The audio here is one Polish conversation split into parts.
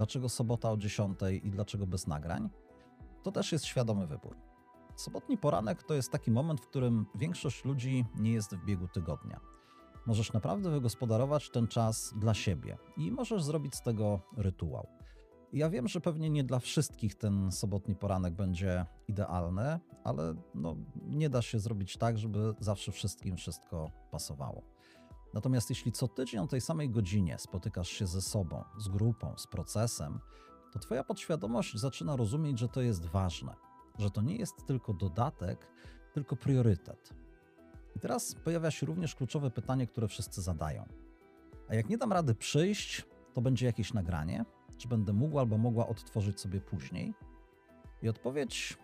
dlaczego sobota o 10 i dlaczego bez nagrań, to też jest świadomy wybór. Sobotni poranek to jest taki moment, w którym większość ludzi nie jest w biegu tygodnia. Możesz naprawdę wygospodarować ten czas dla siebie i możesz zrobić z tego rytuał. Ja wiem, że pewnie nie dla wszystkich ten sobotni poranek będzie idealny, ale no, nie da się zrobić tak, żeby zawsze wszystkim wszystko pasowało. Natomiast jeśli co tydzień o tej samej godzinie spotykasz się ze sobą, z grupą, z procesem, to Twoja podświadomość zaczyna rozumieć, że to jest ważne, że to nie jest tylko dodatek, tylko priorytet. I teraz pojawia się również kluczowe pytanie, które wszyscy zadają. A jak nie dam rady przyjść, to będzie jakieś nagranie? Czy będę mógł albo mogła odtworzyć sobie później? I odpowiedź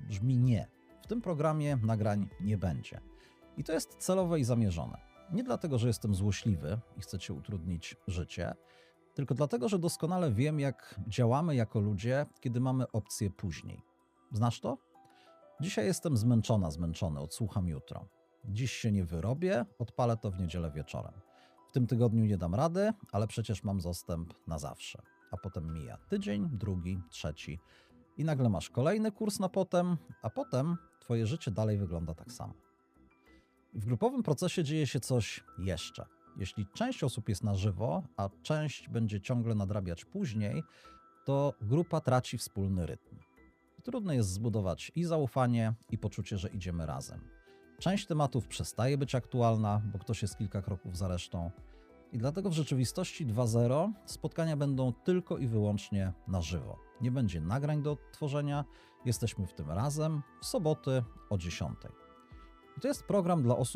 brzmi nie. W tym programie nagrań nie będzie. I to jest celowe i zamierzone. Nie dlatego, że jestem złośliwy i chcę ci utrudnić życie, tylko dlatego, że doskonale wiem, jak działamy jako ludzie, kiedy mamy opcję później. Znasz to? Dzisiaj jestem zmęczona, zmęczony, odsłucham jutro. Dziś się nie wyrobię, odpalę to w niedzielę wieczorem. W tym tygodniu nie dam rady, ale przecież mam zastęp na zawsze. A potem mija tydzień, drugi, trzeci i nagle masz kolejny kurs na potem, a potem twoje życie dalej wygląda tak samo. W grupowym procesie dzieje się coś jeszcze. Jeśli część osób jest na żywo, a część będzie ciągle nadrabiać później, to grupa traci wspólny rytm. Trudno jest zbudować i zaufanie, i poczucie, że idziemy razem. Część tematów przestaje być aktualna, bo ktoś jest kilka kroków za resztą. I dlatego w rzeczywistości 2.0 spotkania będą tylko i wyłącznie na żywo. Nie będzie nagrań do odtworzenia, jesteśmy w tym razem w soboty o 10. To jest program dla osób,